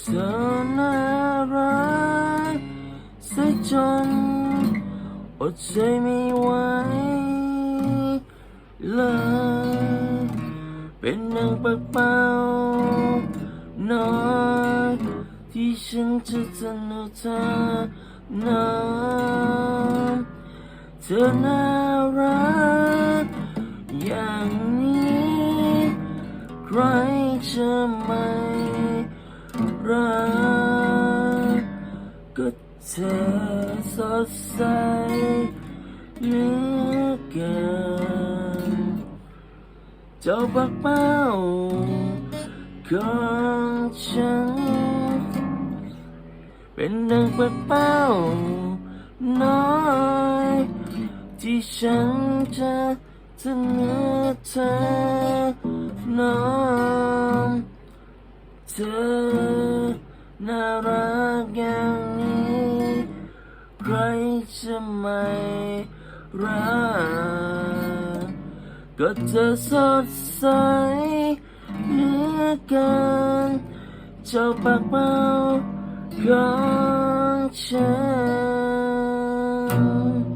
เธอน่ารักซะจนอดใจไม่ไหวเลยเป็นนางปักเป้าน้อยที่ฉันจะเสนอเธอน้ำเธอน่ารักอย่างนี้ ใครจะไม่ ก็เธอสดใสเหลือเกินเจ้าปักเป้าของฉัน เป็นดังปักเป้าน้อยที่ฉันจะเสนอเธอน้องเธอน่ารักอน ใครจะไม่รักก็เธอสดใสเหลือเกินเจ้าปากเป้าของฉัน